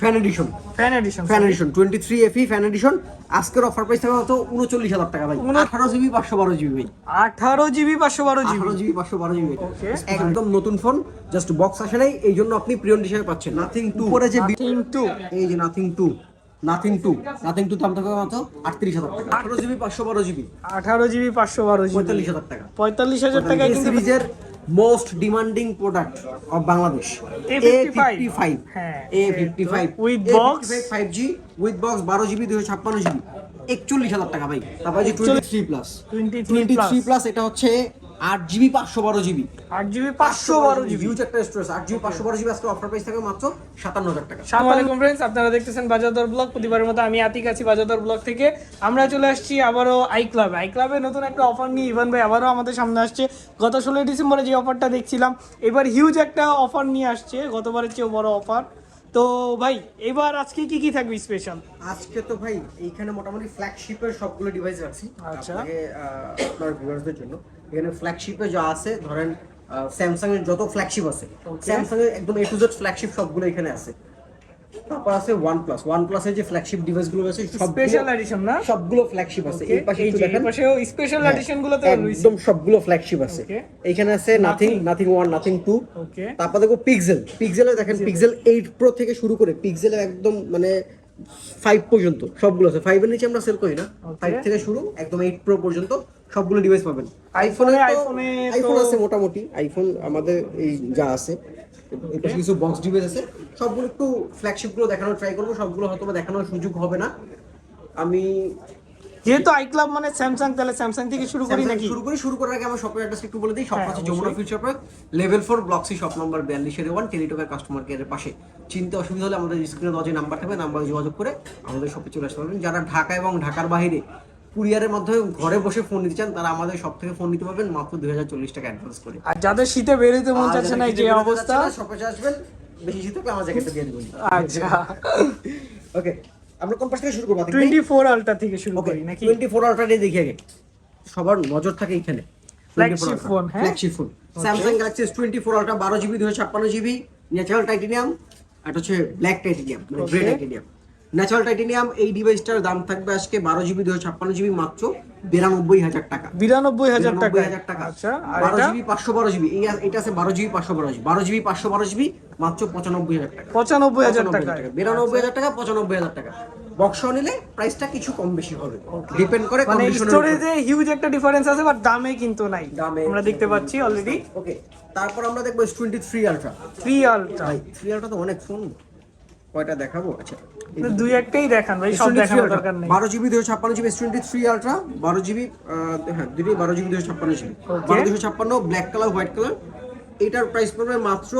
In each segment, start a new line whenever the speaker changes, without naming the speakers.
Fan edition
fan edition
fan edition twenty three FE fan edition আজকের offer price থাকবে হতো উনচল্লিশ হাজার টাকা ভাই। আঠারো জিবি পাঁচশো বারো জিবি ভাই।
আঠারো জিবি পাঁচশো বারো জিবি
আঠারো জিবি পাঁচশো বারো জিবি একদম নতুন ফোন জাস্ট বক্স আসে নাই এই জন্য আপনি প্রিয়ন হিসেবে পাচ্ছেন। নাথিং টু উপরে যে
তিন টু
এই যে Nothing two Nothing two Nothing two দাম থাকবে মাত্র আটত্রিশ হাজার টাকা। আঠারো জিবি পাঁচশো বারো জিবি
আঠারো জিবি পাঁচশো বারো জিবি
পঁয়তাল্লিশ হাজার টাকা।
পঁয়তাল্লিশ হাজার কিন্তু
সিরিজের most demanding product of Bangladesh
A55
five. A fifty five
with box
five G with box বারো জিবি দুশো ছাপ্পান্ন জিবি একচল্লিশ হাজার টাকা ভাই। তারপর যে twenty three plus twenty three plus এটা হচ্ছে আট জিবি পাঁচশো বারো জিবি।
আট জিবি পাঁচশো বারো জিবি।
হিউজ একটা স্টোরেজ আট জিবি পাঁচশো বারো জিবি আজকে অফার প্রাইস থাকবে মাত্র সাতান্ন হাজার টাকা।
সালামু আলাইকুম ফ্রেন্ডস আপনারা দেখতেছেন বাজারদর ব্লগ। প্রতিবারের মতো আমি আতিক আছি বাজারদর ব্লগ থেকে। আমরা চলে আসছি আবারও আই ক্লাবে আই ক্লাবে নতুন একটা অফার নিয়ে ইভান ভাই আবারও আমাদের সামনে আসছে। গত ষোলোই ডিসেম্বরে যে অফারটা দেখছিলাম এবার হিউজ একটা অফার নিয়ে আসছে। গতবারের চেয়েও বড় অফার তো ভাই এবার আজকে কি কি থাকবে স্পেশাল
আজকে তো ভাই এইখানে মোটামুটি ফ্ল্যাগশিপের সবগুলো ডিভাইস রাখছি
আচ্ছা।
আপনার ভিউয়ার্সদের জন্য। এখানে ফ্ল্যাগশিপে যা আছে ধরেন স্যামসাং এর যত ফ্ল্যাগশিপ আছে স্যামসাং এর একদম এ টু জেড ফ্ল্যাগশিপ সবগুলো এখানে আছে। তারপর আছে ওয়ান প্লাস ওয়ান প্লাসের যে ফ্ল্যাগশিপ ডিভাইসগুলো আছে সবগুলো
স্পেশাল এডিশন না?
সবগুলো ফ্ল্যাগশিপ আছে। এই পাশে একটু দেখেন।
পাশেও স্পেশাল এডিশন গুলোতে
একদম সবগুলো ফ্ল্যাগশিপ আছে। এখানে আছে Nothing Nothing one Nothing two তারপর দেখো পিক্সেল পিক্সেলে দেখেন পিক্সেল এইট প্রো থেকে শুরু করে পিক্সেলে একদম মানে ফাইভ পর্যন্ত সবগুলো আছে। ফাইভের নিচে আমরা সেল করি না। ফাইভ থেকে শুরু একদম এইট প্রো পর্যন্ত। সবগুলো ডিভাইস পাবেন। আইফোনে
iPhone-এ
আইফোন আছে মোটামুটি। আইফোন আমাদের এই যা আছে। পাশে কিছু বক্স ডিভাইস আছে। সবগুলো একটু ফ্ল্যাগশিপগুলো দেখানোর ট্রাই করব। সবগুলো হয়তো দেখানোর সুযোগ হবে না। আমি
যেহেতু আই ক্লাব মানে স্যামসাং তাহলে স্যামসাং থেকে শুরু করি নাকি?
শুরু করি। শুরু করার আগে আমার শপের অ্যাড্রেস একটু বলে দিই। শপ
হ্যাঁ,
আছে Jamuna Future Park level four block C shop number বিয়াল্লিশের one টেলিটকের কাস্টমার কেয়ারের পাশে। চিনতে অসুবিধা হলে আমাদের স্ক্রিনে দেওয়া যে নাম্বার থাকবে নাম্বারে যোগাযোগ করে আমাদের শপে চলে আসতে পারবেন। যারা ঢাকা এবং ঢাকার বাইরে কুরিয়ারের মাধ্যমে ঘরে বসে ফোন নিতে চান তারা আমাদের শপ থেকে ফোন নিতে পারবেন মাত্র দুই হাজার চল্লিশ টাকা অ্যাডভান্স করে।
আর যাদের শীতে বেরোতে মন চাচ্ছে না যে অবস্থা।
আসবেন বেশি শীত আমার জ্যাকেটটা দিয়ে দেবেন
আচ্ছা।
ওকে আমরা কোন পাশ থেকে শুরু করব?
টোয়েন্টি ফোর আলটা থেকে শুরু করি নাকি?
টোয়েন্টি ফোর আলট্রা দেখি আগে। সবার নজর থাকে এখানে
Flagship phone, হ্যাঁ?
Flagship phone Samsung Galaxy S twenty four ultra বারো জিবি দুশো ছাপ্পান্ন জিবি ন্যাচারাল টাইটেনিয়াম আর হচ্ছে ব্ল্যাক টাইটেনিয়াম মানে গ্রে টাইটেনিয়াম ন্যাচারাল টাইটেনিয়াম এই ডিভাইসটার দাম থাকবে আজকে বারো জিবি দুশো ছাপ্পান্ন জিবি মাত্র বিরানব্বই হাজার টাকা।
বিরানব্বই হাজার টাকা।
হাজার টাকা।
আচ্ছা
বারো জিবি পাঁচশো বারো জিবি এই এটা আছে বারো জিবি পাঁচশো বারো জিবি বারো জিবি পাঁচশো বারো জিবি মাত্র পঁচানব্বই হাজার টাকা।
পঁচানব্বই হাজার টাকা।
বিরানব্বই হাজার টাকা পঁচানব্বই হাজার টাকা। বক্স নিলে প্রাইসটা কিছু কম বেশি হবে। ডিপেন্ড করে
মানে। স্টোরেজে হিউজ একটা ডিফারেন্স আছে বাট দামে কিন্তু নাই।
দামে-
আমরা দেখতে পাচ্ছি অলরেডি
ওকে তারপর আমরা দেখব টোয়েন্টি থ্রি আলট্রা
থ্রি আলটা
ভাই থ্রি আলট্রা তো অনেক ফোন কয়টা দেখাবো? আচ্ছা।
দুই একটাই দেখান ভাই সব দেখানোর দরকার নেই।
বারো জিবি দুশো ছাপ্পান্ন GB S twenty three ultra বারো জিবি হ্যাঁ দুটোই বারো জিবি দুশো ছাপ্পান্ন জিবি। বারো দুশো ছাপ্পান্ন ব্ল্যাক কালার হোয়াইট কালার এটার প্রাইস পড়বে মাত্র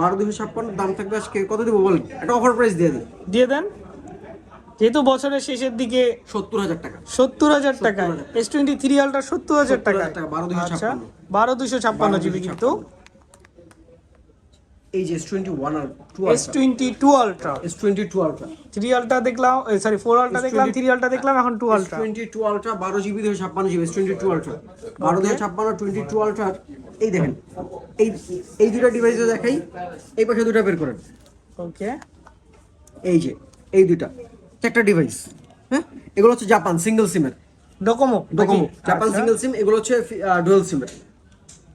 বারো দুশো ছাপ্পান্ন দাম থাকবে আজকে কত দেবো বলেন? একটা অফার প্রাইস দিয়ে দিই
দিয়ে দেন। যেহেতু বছরের শেষের দিকে
সত্তর হাজার টাকা।
সত্তর হাজার টাকা। এস টোয়েন্টি থ্রি আলটা সত্তর হাজার টাকা
টাকা, 12,256
আচ্ছা বারো দুশো ছাপ্পান্ন জিবি কিন্তু।
এই যে এস টোয়েন্টি ওয়ান আর two
S twenty two ultra
S twenty two ultra
three ultra দেখলাম সরি ফোর আলটা দেখলাম থ্রি আলটা দেখলাম এখন two ultra
twenty two ultra বারো জিবি দুশো ছাপ্পান্ন জিবি টোয়েন্টি টু আলট্রা বারো দুশো ছাপ্পান্ন টোয়েন্টি টু আলট্রা এই দেখেন এই এই দুটো ডিভাইসে দেখাই এই পাশে দুটো বের করেন।
ওকে
এই যে এই দুটা চারটা ডিভাইস হ্যাঁ? এগুলো হচ্ছে জাপান সিঙ্গেল সিমের
Docomo
Docomo Japan single SIM এগুলো হচ্ছে ডুয়েল সিমের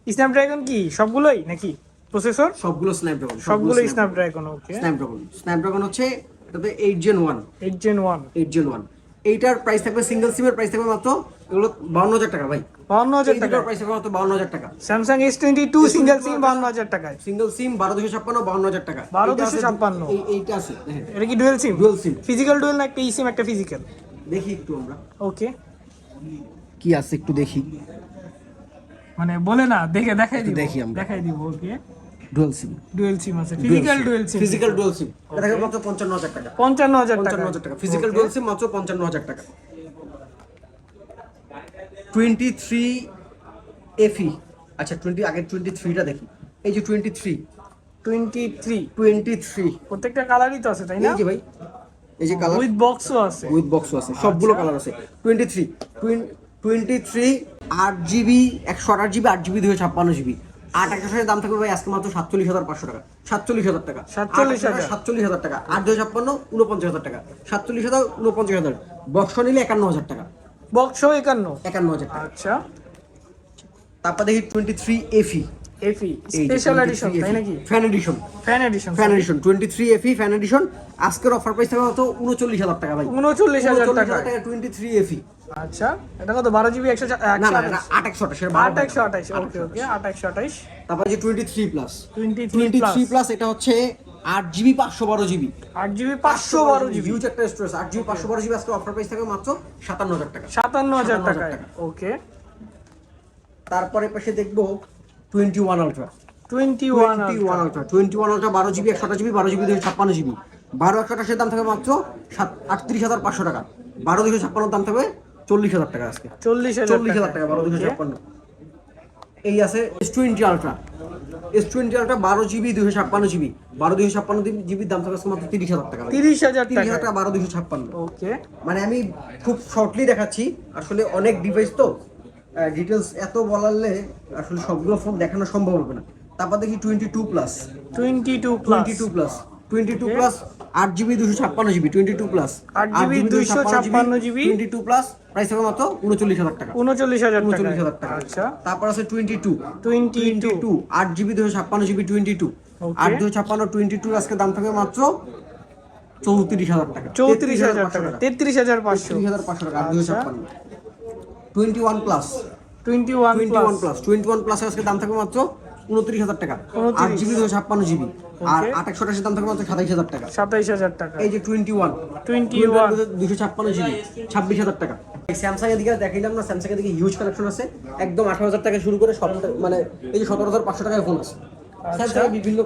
স্ন্যাপড্রাগন কি সবগুলোই নাকি? প্রসেসর?
সবগুলো স্ন্যাপড্রাগন
সবগুলো স্ন্যাপড্রাগন ওকে
স্ন্যাপড্রাগন স্ন্যাপড্রাগন হচ্ছে এটাতে eight gen one
eight gen one
eight gen one এইটার প্রাইস থাকবে সিঙ্গেল সিমের প্রাইস থাকবে মাত্র এগুলো বাউন্ন হাজার টাকা ভাই।
বাউন্ন হাজার
এই
টাকা
দুটোর প্রাইস থাকবে মাত্র বাউন্ন হাজার টাকা।
Samsung S twenty two single sim বাউন্ন হাজার টাকায়।
সিঙ্গেল সিম বারো দুশো ছাপ্পান্ন বাউন্ন হাজার টাকা।
12,256
এই এইটা আছে হ্যাঁ।
এটা কি dual sim
dual sim
physical dual না একটা ই সিম একটা ফিজিক্যাল
দেখি একটু আমরা।
ওকে
কি আছে একটু দেখি।
মানে বলে না দেখে দেখাই দিব।
দেখি আমরা।
দেখাই দিব ওকে
ডুয়েল সিম
ডুয়েল সিম আছে। Physical dual sim
physical dual sim এটা মাত্র পঞ্চান্ন হাজার টাকা।
পঞ্চান্ন হাজার টাকা।
পঞ্চান্ন হাজার টাকা। ফিজিক্যাল ডুয়েল সিম মাত্র পঞ্চান্ন হাজার টাকা। টোয়েন্টি থ্রি এফি আচ্ছা টোয়েন্টি আগের টোয়েন্টি থ্রিটা দেখি। এই যে twenty three
twenty three
twenty three
প্রত্যেকটা কালারই তো আছে তাই না?
এই যে ভাই এই যে কালার
উইথ বক্সও আছে।
উইথ বক্সও আছে। সবগুলো কালার আছে। টোয়েন্টি থ্রি টোয়েন্টি থ্রি আট জিবি একশো আট জিবি আট জিবি দুশো ছাপ্পান্ন জিবি আট একশোর দাম থাকবে ভাই আজকে মাত্র সাতচল্লিশ হাজার পাঁচশো টাকা। সাতচল্লিশ হাজার টাকা।
47,000
সাতচল্লিশ হাজার টাকা। আট দুই ছাপ্পান্ন উনপঞ্চাশ হাজার টাকা। সাতচল্লিশ হাজার উনপঞ্চাশ হাজার। বক্স নিলে একান্ন হাজার টাকা।
বক্স একান্ন?
একান্ন হাজার টাকা।
আচ্ছা।
তারপর দেখি twenty three FE
FE special edition তাই নাকি?
Fan edition
fan edition
fan edition twenty three FE fan edition আজকের অফার প্রাইস থাকবে টাকা ভাই।
টাকা।
এফি
আচ্ছা এটা কত? জিবি
না
ওকে ওকে
তারপর যে plus
twenty three
twenty
plus
এটা হচ্ছে আট জিবি পাঁচশো বারো জিবি
আট জিবি পাঁচশো বারো জিবি
হিউজ একটা স্টোরেজ আট জিবি পাঁচশো বারো জিবি আজকে অফার প্রাইস থাকবে মাত্র সাতান্ন হাজার টাকা।
সাতান্ন হাজার
টাকা।
ওকে
তারপরে পাশে দেখব twenty one ultra
twenty one
one ultra twenty one ultra বারো জিবি একশো জিবি বারো জিবি দুশো ছাপ্পান্ন জিবি বারো একশো আঠাশের দাম থাকবে মাত্র সাত আটত্রিশ হাজার পাঁচশো টাকা। বারো দুশো ছাপ্পান্নর দাম থাকবে চল্লিশ হাজার টাকা আজকে।
চল্লিশ
চল্লিশ হাজার টাকা বারো দুশো ছাপ্পান্ন। এই আছে S twenty ultra S twenty ultra বারো জিবি দুশো ছাপ্পান্ন জিবি বারো দুশো ছাপ্পান্ন জিবির দাম থাকবে মাত্র তিরিশ হাজার টাকা।
তিরিশ হাজার
তিরিশ হাজার
টাকা
টাকা বারো দুশো ছাপ্পান্ন।
ওকে
মানে আমি খুব শর্টলি দেখাচ্ছি। আসলে অনেক ডিভাইস তো। ডিটেলস এত বলালে আসলে সবগুলো ফোন দেখানো সম্ভব হবে না। তারপর দেখি twenty two plus
twenty two plus
twenty two plus twenty two plus আট জিবি দুশো ছাপ্পান্ন GB twenty two plus
8GB 256 GB
twenty two plus price হবে মাত্র উনচল্লিশ হাজার টাকা।
উনচল্লিশ হাজার টাকা।
উনচল্লিশ হাজার টাকা।
আচ্ছা।
তারপর আছে টোয়েন্টি টু
টোয়েন্টি টু
আট জিবি দুশো ছাপ্পান্ন জিবি টোয়েন্টি টু আট দুশো ছাপ্পান্ন টোয়েন্টি টু আজকে দাম থাকবে মাত্র চৌত্রিশ হাজার টাকা।
চৌত্রিশ হাজার টাকা। তেত্রিশ হাজার পাঁচশো
হাজার পাঁচশো। টাকা আট দুশো ছাপ্পান্ন। Twenty one plus
twenty one
twenty one
plus
twenty one plus আজকে দাম থাকবে মাত্র উনত্রিশ হাজার টাকা।
29
আট জিবি দুশো ছাপ্পান্ন জিবি আর একশো আঠাশের দাম থাকবে মাত্র সাতাইশ হাজার টাকা।
সাতাইশ হাজার টাকা।
এই যে টোয়েন্টি ওয়ান
টোয়েন্টি ওয়ান
দুশো ছাপ্পান্ন জিবি ছাব্বিশ হাজার টাকা। স্যামসাং এর দিকে দেখাইলাম না স্যামসাং এর দিকে হিউজ কালেকশন আছে। একদম আঠারো হাজার টাকা শুরু করে সব মানে এই যে সতেরো হাজার পাঁচশো টাকায় ফোন আছে। স্যামসাং এর বিভিন্ন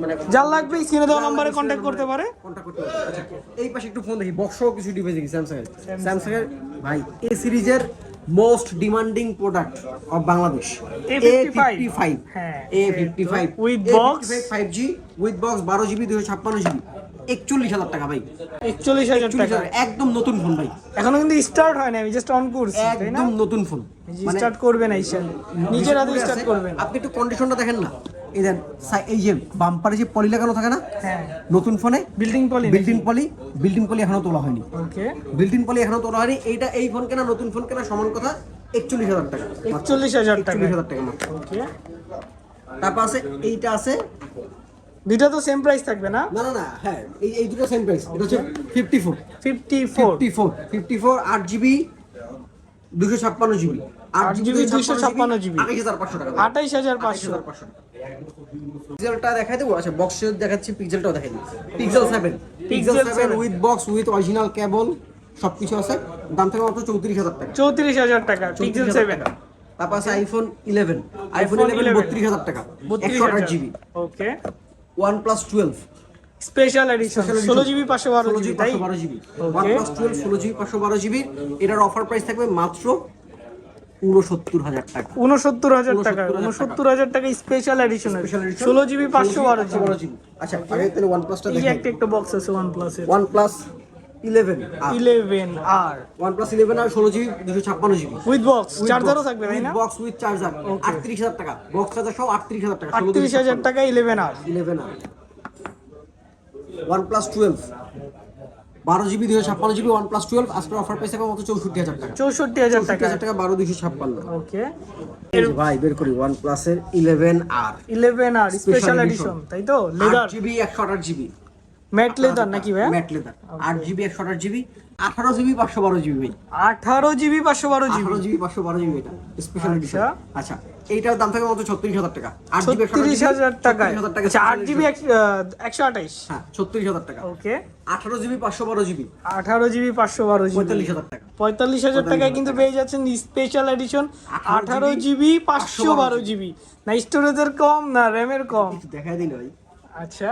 মানে
যার লাগবে স্ক্রিনে দেওয়া নম্বরে কন্ট্যাক্ট করতে পারে।
করতে। আচ্ছা এই পাশে একটু ফোন দেখি বক্স কিছু ডিভাইস দেখি স্যামসাং এর। স্যামসাং এর ভাই এ সিরিজের most demanding product of Bangladesh
A55
five
হ্যাঁ,
A fifty five
With box?
Five G with box বারো জিবি দুশো ছাপ্পান্ন জিবি একচল্লিশ হাজার টাকা ভাই।
একচল্লিশ হাজার
একচল্লিশ
টাকা?
হাজার একদম নতুন ফোন ভাই।
এখনও কিন্তু স্টার্ট হয় না আমি জাস্ট অন করছি
একদম নতুন ফোন মানে
স্টার্ট করবে না ইশান নিজের হাতে স্টার্ট করবেন
আপনি একটু কন্ডিশনটা দেখেন না। এই দেন এই যে বাম্পারে যে পলি লাগানো থাকে না?
হ্যাঁ।
নতুন ফোনে
building poly
building poly building poly এখনও তোলা হয়নি। বিল্ডিং পলি এখনও তোলা হয়নি। এইটা এই ফোন কেনা নতুন ফোন কেনা সমান কথা একচল্লিশ হাজার টাকা।
একচল্লিশ হাজার টাকা।
একচল্লিশ হাজার টাকা তারপর আছে এইটা আছে।
দুইটা তো সেম প্রাইস থাকবে না?
না না না হ্যাঁ এই এই দুটো সেম প্রাইস এটা হচ্ছে fifty four
fifty four
fifty four fifty four আট জিবি দুশো ছাপ্পান্ন জিবি
আট GB 256 GB
আঠাইশ হাজার পাঁচশো টাকা।
আঠাইশ হাজার পাঁচশো।
পিক্সেলটা দেখাই দেবো? আচ্ছা বক্স দেখাচ্ছি পিক্সেলটাও দেখাই Pixel seven Pixel seven with box with original cable সব কিছু আছে। দাম থেকে মাত্র চৌত্রিশ হাজার টাকা।
চৌত্রিশ হাজার টাকা পিক্সেল সেভেন
তারপর আছে আইফোন ইলেভেন আইফোন ইলেভেন বত্রিশ হাজার টাকা। একশো
হাজার
GB
okay
OnePlus twelve
special edition ষোলো জিবি পাঁচশো বারো জিবি
পাঁচশো বারো জিবি. ওয়ান প্লাস টুয়েলভ ষোলো জিবি পাঁচশো বারো জিবি এটার অফার প্রাইস থাকবে মাত্র উনসত্তর হাজার টাকা।
উনসত্তর হাজার টাকা।
69,000
উনসত্তর হাজার টাকা স্পেশাল এডিশন ষোলো জিবি পাঁচশো বারো জিবি
জিবি আচ্ছা আগে তাহলে ওয়ান প্লাসটা দেখেন।
একটা একটা বক্স আছে ওয়ান প্লাসের
OnePlus eleven
eleven R
OnePlus eleven R ষোলো জিবি দুশো ছাপ্পান্ন জিবি
উইথ বক্স চার্জারও থাকবে তাই না?
বক্স উইথ চার্জার আটত্রিশ হাজার টাকা। বক্স চার্জার সব আটত্রিশ হাজার টাকা
আটত্রিশ হাজার টাকা eleven R
eleven R OnePlus twelve বারো জিবি দুশো ছাপ্পান্ন জিবি ওয়ান প্লাস টুয়েলভ আজকের অফার পাইছে মাত্র চৌষট্টি হাজার টাকা।
চৌষট্টি হাজার টাকা।
হাজার টাকা বারো দুশো ছাপ্পান্ন।
ওকে।
ভাই বের করি ওয়ান প্লাসের eleven R
eleven R special edition তাই তো? লেদার
জিবি একশো আঠাশ জিবি।
ম্যাট লেদার নাকি ভাই?
ম্যাট লেদার আট জিবি একশো আঠাশ জিবি। আঠারো জিবি পাঁচশো বারো জিবি।
আঠারো জিবি পাঁচশো বারো জিবি।
আঠারো জিবি পাঁচশো বারো জিবি এটা স্পেশাল
আচ্ছা।
এডিশন আচ্ছা এইটার দাম থাকে মাত্র ছত্রিশ হাজার টাকা। আট জিবি
ছত্রিশ হাজার
টাকা
আচ্ছা আট জিবি একশো আঠাইশ
হ্যাঁ ছত্রিশ হাজার টাকা।
ওকে
আঠারো জিবি পাঁচশো বারো জিবি।
আঠারো জিবি পাঁচশো বারো জিবি।
পঁয়তাল্লিশ হাজার টাকা।
পঁয়তাল্লিশ হাজার টাকায় কিন্তু পেয়ে যাচ্ছেন স্পেশাল এডিশন আঠারো জিবি পাঁচশো বারো জিবি। না স্টোরেজের কম না র্যামের কম।
দেখাই দিন ভাই।
আচ্ছা।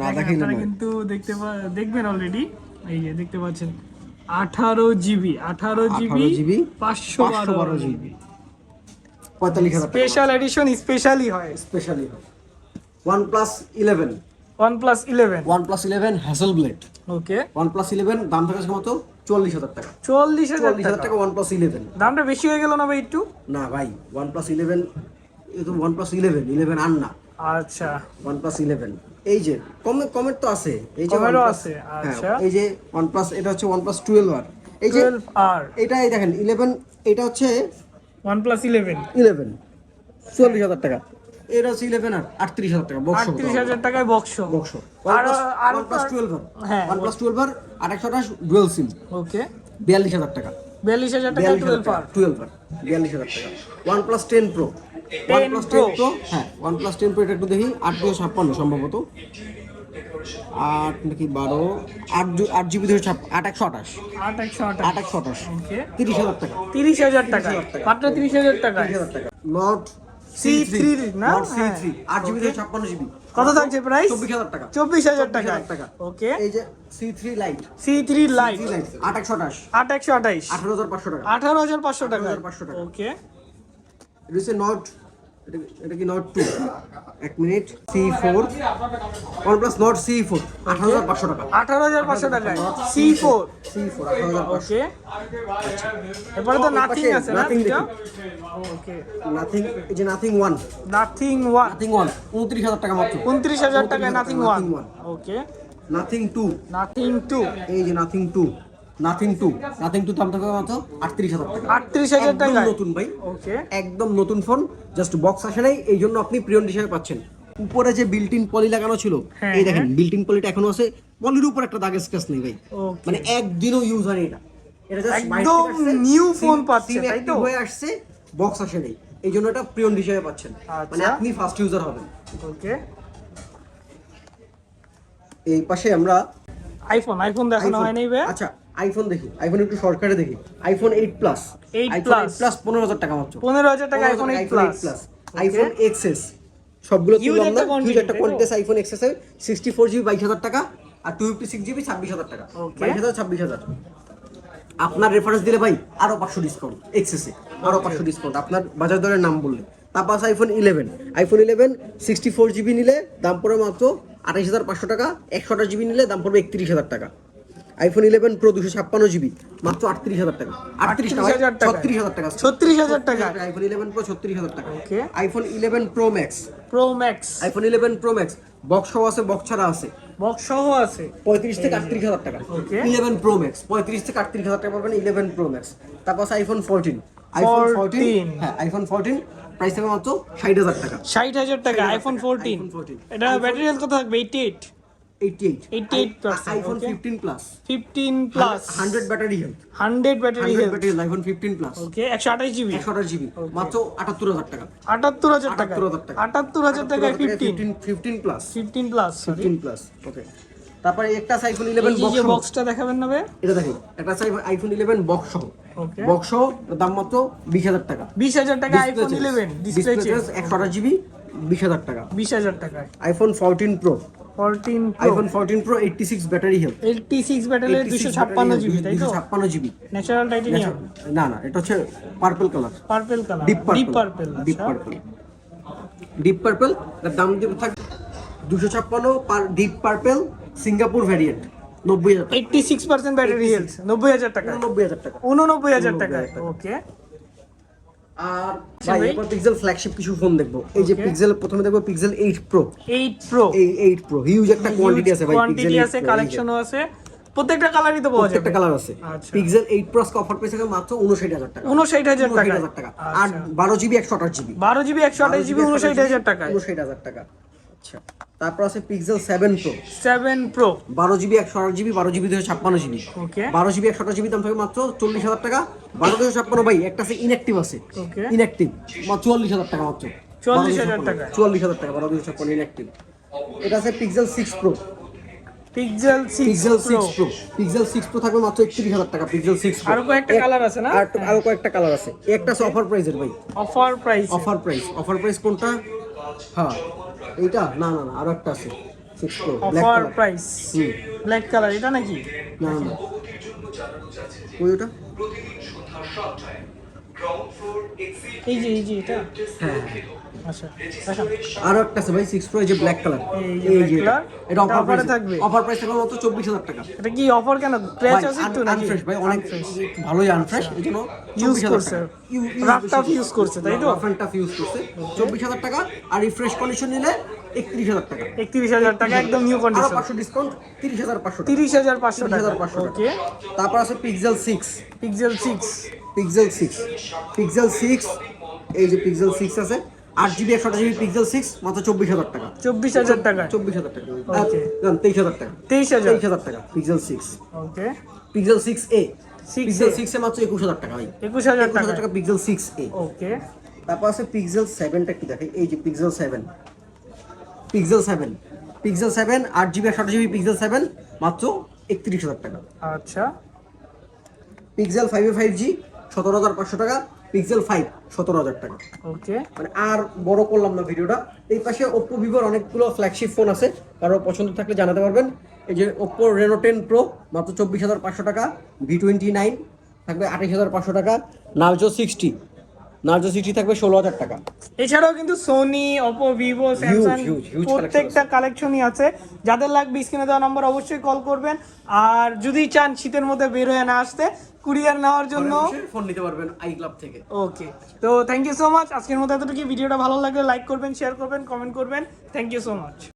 না দেখাই
কিন্তু দেখতে দেখবেন অলরেডি এই যে দেখতে পাচ্ছেন আঠারো জিবি আঠারো জিবি
জিবি
পাঁচশো
বারো জিবি। পঁয়তাল্লিশ হাজার
স্পেশাল এডিশন স্পেশালি হয়।
Specially OnePlus eleven
OnePlus eleven
OnePlus eleven Hasselblad
okay
OnePlus eleven দাম থাকে মতো চুয়াল্লিশ হাজার টাকা।
চল্লিশ হাজার টাকা।
টাকা ওয়ান প্লাস ইলেভেন
দামটা বেশি হয়ে গেল না ভাই একটু?
না ভাই ওয়ান প্লাস ইলেভেন এ তো OnePlus eleven eleven R না।
আচ্ছা।
ওয়ান প্লাস ইলেভেন এই যে কমে কমের তো আছে। এই যে
কমেরও আছে,
হ্যাঁ,
আচ্ছা।
এই যে প্লাস এটা হচ্ছে প্লাস আর এই যে
টুয়েলভ আর
এটাই দেখেন ইলেভেন এটা হচ্ছে
ইলেভেন
ইলেভেন চুয়াল্লিশ হাজার টাকা। এটা হচ্ছে ইলেভেন আর আটত্রিশ হাজার টাকা বক্স
আটত্রিশ হাজার টাকায় বক্স
বক্স
আর- আর
টুয়েলভ আর
হ্যাঁ।
ওয়ান প্লাস টুয়েলভ আর আঠাশশো আঠাশ ডুয়েল সিম
ওকে
বিয়াল্লিশ হাজার টাকা।
বিয়াল্লিশ হাজার টাকা
বিয়াল্লিশ হাজার
টুয়েলভ আর
টাকা। টুয়েলভ আর বিয়াল্লিশ প্লাস টেন
Pro।
হ্যাঁ টেন এটা একটু দেখি। আট দুশো ছাপ্পান্ন সম্ভবত। আট নাকি বারো? আট আট জিবি দুশো ছাপ আট একশো আঠাশ।
আট একশো আঠাশ।
আট একশো আঠাশ। তিরিশ হাজার টাকা।
তিরিশ হাজার টাকা। মাত্র তিরিশ হাজার টাকা।
নট
C3 না?
নট সি
হ্যাঁ।
থ্রি আট জিবি দুশো ছাপ্পান্ন জিবি।
কত থাকছে প্রাইস
চব্বিশ হাজার টাকা।
চব্বিশ হাজার টাকা।
টাকা।
ওকে
এই যে C three lite
C three lite
আট একশো আঠাশ।
আট একশো আঠাইশ
আঠারো হাজার পাঁচশো টাকা।
আঠারো হাজার পাঁচশো টাকা।
18,500 টাকা।
ওকে
এটা হচ্ছে নট এটা কি নট টু এক minute C four OnePlus note C four আঠারো হাজার পাঁচশো টাকা।
আঠারো হাজার পাঁচশো টাকায় সি ফোর
সি ফোর আঠারো হাজার পাঁচশো।
এরপরে তো নাথিং আছে না
nothing
দুইটা
দেখি।
ওকে
নাথিং এই যে Nothing one
Nothing one
Nothing one উনত্রিশ হাজার টাকা মাত্র।
উনত্রিশ হাজার
29,000
নাথিং
টাকা,
one okay
Nothing two
Nothing two
এই যে Nothing two Nothing two Nothing two দাম থাকবে মাত্র আটত্রিশ হাজার টাকা।
আটত্রিশ হাজার টাকায়?
নতুন ভাই।
ওকে
একদম নতুন ফোন জাস্ট বক্স আসে নাই এই জন্য আপনি প্রিয়ন হিসেবে পাচ্ছেন। উপরে যে বিল্ট ইন পলি লাগানো ছিল
হ্যাঁ,
এই দেখেন বিল্ট ইন পলিটা এখনও আছে। পলির উপর একটা দাগ স্ক্র্যাচ নেই ভাই। মানে একদিনও ইউজ হয়নি এটা।
একদম
থেকে আসছে,
new
SIM-
phone পাচ্ছে,
SIM
তাই তো?
হয়ে আসছে বক্স আসে নেই। এই জন্য এটা প্রিয়ন হিসেবে পাচ্ছেন। মানে
আচ্ছা।
আপনি ফার্স্ট ইউজার হবেন।
ওকে
এই পাশে আমরা
আইফোন আইফোন দেখানো হয় নাই
আচ্ছা আইফোন দেখি আইফোন একটু শর্টকাটে দেখি। IPhone eight plus
8
iPhone eight plus পনেরো হাজার টাকা মাত্র।
পনেরো হাজার টাকা iPhone eight plus
iPhone XS সবগুলো হিউজ একটা কোয়ান্টিটি আইফোন এক্সএস এর। সিক্সটি ফোর জিবি বাইশ হাজার টাকা। আর টু ফিফটি সিক্স জিবি ছাব্বিশ হাজার টাকা. বাইশ হাজার ছাব্বিশ হাজার। আপনার রেফারেন্স দিলে ভাই আরও পাঁচশো ডিসকাউন্ট এক্সএসে আরও পাঁচশো ডিসকাউন্ট আপনার বাজার দরের নাম বললে। তারপর আছে iPhone eleven iPhone eleven sixty four GB নিলে দাম পড়বে মাত্র আঠাইশ হাজার পাঁচশো টাকা। একশো আঠাশ জিবি নিলে দাম পড়বে একত্রিশ হাজার টাকা। আইফোন ইলেভেন প্রো দুশো ছাপ্পান্ন জিবি মাত্র আটত্রিশ হাজার টাকা। আটত্রিশ
38,000 টাকা।
ছত্রিশ হাজার টাকা।
ছত্রিশ হাজার টাকা।
আইফোন ইলেভেন প্রো ছত্রিশ হাজার টাকা. IPhone eleven Pro Max
Pro Max
iPhone eleven Pro Max box সহ আছে বক্স ছাড়া আছে।
বক্স সহ আছে।
পঁয়ত্রিশ থেকে আটত্রিশ হাজার টাকা। ইলেভেন প্রো ম্যাক্স পঁয়ত্রিশ থেকে আটত্রিশ হাজার টাকা পাবেন ইলেভেন প্রো ম্যাক্স তারপর আছে আইফোন ফোরটিন আইফোন
14
ফোরটিন হ্যাঁ আইফোন ফোরটিন প্রাইস থাকবে মাত্র ষাট হাজার টাকা।
ষাট হাজার টাকা আইফোন ফোরটিন
iPhone 14
এটা ব্যাটারি হেলথ কত থাকবে eighty eight
eighty eight
88%, okay.
Fifteen plus
fifteen plus
hundred battery health
hundred battery health
battery iPhone fifteen plus
okay একশো আঠাশ জিবি
একশো আঠাশ মাত্র আটাত্তর হাজার টাকা।
আটাত্তর হাজার টাকা।
78,000 টাকা।
আটাত্তর হাজার টাকায় fifteen
fifteen plus
fifteen plus
fifteen okay তারপরে একটা আইফোন ইলেভেন বক্স
বক্সটা দেখাবেন না
এটা দেখেন একটা আইফোন ইলেভেন বক্স সহ।
ওকে
বক্স দাম মাত্র বিশ হাজার টাকা।
বিশ হাজার টাকা আইফোন ইলেভেন ডিসপ্লে চেঞ্জ
একশো আঠাশ জিবি বিশ হাজার টাকা।
বিশ হাজার টাকায়।
IPhone fourteen Pro battery health
eighty six battery দুশো ছাপ্পান্ন জিবি তাই তো?
ছাপ্পান্ন জিবি
ন্যাচারাল টাইটেনিয়াম
না না এটা হচ্ছে purple colour
purple colour
deep
deep
purple deep purple deep purple তার দাম দিব থাক দুশো ছাপ্পান্ন পার ডিপ পার্পল সিঙ্গাপুর ভ্যারিয়েন্ট নব্বই হাজার টাকা।
Eighty six percent battery health টাকা।
নব্বই হাজার টাকা।
উননব্বই হাজার টাকা
89,000 টাকা।
ওকে
আর ভাই। এরপর পিক্সেল ফ্ল্যাগশিপ কিছু ফোন দেখব। এই যে পিক্সেল প্রথমে দেখব Pixel eight Pro
eight Pro
এই এইট প্রো হিউজ একটা কোয়ান্টিটি আছে ভাই
কোয়ান্টিটি আছে কালেকশনও আছে। প্রত্যেকটা কালারই তো পাওয়া
প্রত্যেকটা কালার আছে। Pixel eight Pro offer price আছে মাত্র টাকা।
উনষাট হাজার টাকা
উনষাট হাজার টাকা। আর বারো জিবি একশো আঠাশ জিবি
বারো জিবি একশো আঠাশ জিবি উনষাট হাজার টাকায়।
উনষাট হাজার টাকা। আচ্ছা। তারপর আছে Pixel seven Pro
seven Pro
বারো জিবি একশো আট জিবি বারো জিবি দুশো ছাপ্পান্ন জিবি
ওকে
বারো জিবি একশো আঠাশ জিবি দাম থাকবে মাত্র চল্লিশ হাজার টাকা। বারো দুশো ছাপ্পান্ন ভাই একটা আছে ইনঅ্যাক্টিভ আছে. ইনঅ্যাক্টিভ চুয়াল্লিশ হাজার টাকা মাত্র।
44,000 টাকা।
চুয়াল্লিশ হাজার টাকা বারো দুশো ছাপ্পান্ন ইনঅ্যাক্টিভ এটা আছে Pixel six Pro
Pixel six
Pixel
Pro
six Pro Pixel Pro থাকবে মাত্র একত্রিশ হাজার টাকা পিক্সেল সিক্স
আরও কয়েকটা কালার আছে না?
আর আরও কয়েকটা কালার আছে। একটা আছে অফার প্রাইসের ভাই।
Offer price
offer price offer price কোনটা? হ্যাঁ এইটা? না না না আরও একটা আছে six Pro black
offer price black colour এটা নাকি?
না না। না ওই ওটা
এই যে এই যে এটা?
হ্যাঁ।
আচ্ছা
আরও একটা আছে ভাই সিক্স প্রো এই যে ব্ল্যাক কালার
এই যে
এটা।
এটা
অফার
offer
প্রাইস
থাকবে?
অফার প্রাইস থাকবে মাত্র চব্বিশ হাজার টাকা।
এটা কি অফার কেন? ক্র্যাচ আছে একটু নাকি?
আনফ্রেশ ভাই অনেক ভালোই আনফ্রেশ এই
ইউজ করছে। রাফ টাফ ইউজ করছে। তাই তো?
রাফ টাফ ইউজ করছে। চব্বিশ হাজার টাকা আর রিফ্রেশ কন্ডিশন নিলে একত্রিশ হাজার টাকা।
একত্রিশ হাজার টাকা একদম নিউ
আরও ডিসকাউন্ট টাকা।
ওকে
তারপর আছে Pixel six
Pixel six
Pixel six Pixel six এই যে পিক্সেল সিক্স আছে আট জিবি একশো জিবি পিক্সেল সিক্স মাত্র চব্বিশ হাজার টাকা।
চব্বিশ হাজার টাকা
চব্বিশ হাজার টাকা। তেইশ হাজার টাকা।
তেইশ হাজার।
তেইশ হাজার টাকা Pixel six
okay
Pixel six A
6A
Pixel six A মাত্র একুশ হাজার টাকা ভাই।
একুশ হাজার টাকা
হাজার টাকা। পিক্সেল সিক্স এ
ওকে
তারপর আছে পিক্সেল সেভেনটা কি দেখে। এই যে Pixel seven Pixel seven Pixel seven আট জিবি একশো জিবি পিক্সেল সেভেন মাত্র একত্রিশ হাজার টাকা।
আচ্ছা।
Pixel five A five G সতেরো হাজার পাঁচশো টাকা পিক্সেল ফাইভ সতেরো হাজার টাকা।
ওকে
মানে আর বড় করলাম না ভিডিওটা। এই পাশে ওপ্পো ভিভোর অনেকগুলো ফ্ল্যাগশিপ ফোন আছে। কারও পছন্দ থাকলে জানাতে পারবেন। এই যে ওপ্পো রেনো টেন প্রো মাত্র চব্বিশ হাজার পাঁচশো টাকা ভি টোয়েন্টি নাইন থাকবে আঠাশ হাজার পাঁচশো টাকা নার্জো সিক্সটি নার্জো সিক্সটি থাকবে ষোলো হাজার টাকা।
এছাড়াও কিন্তু সোনি ওপো ভিভো স্যামসাং প্রত্যেকটা কালেকশনই আছে। যাদের লাগবে স্ক্রিনে দেওয়া নম্বর অবশ্যই কল করবেন। আর যদি চান শীতের মধ্যে বের হয়ে না আসতে কুরিয়ার নেওয়ার জন্য
ফোন নিতে পারবেন আই ক্লাব থেকে।
ওকে তো থ্যাংক ইউ সো মাচ আজকের মতো এতটুকু ভিডিওটা ভালো লাগলে লাইক করবেন শেয়ার করবেন কমেন্ট করবেন। Thank you so much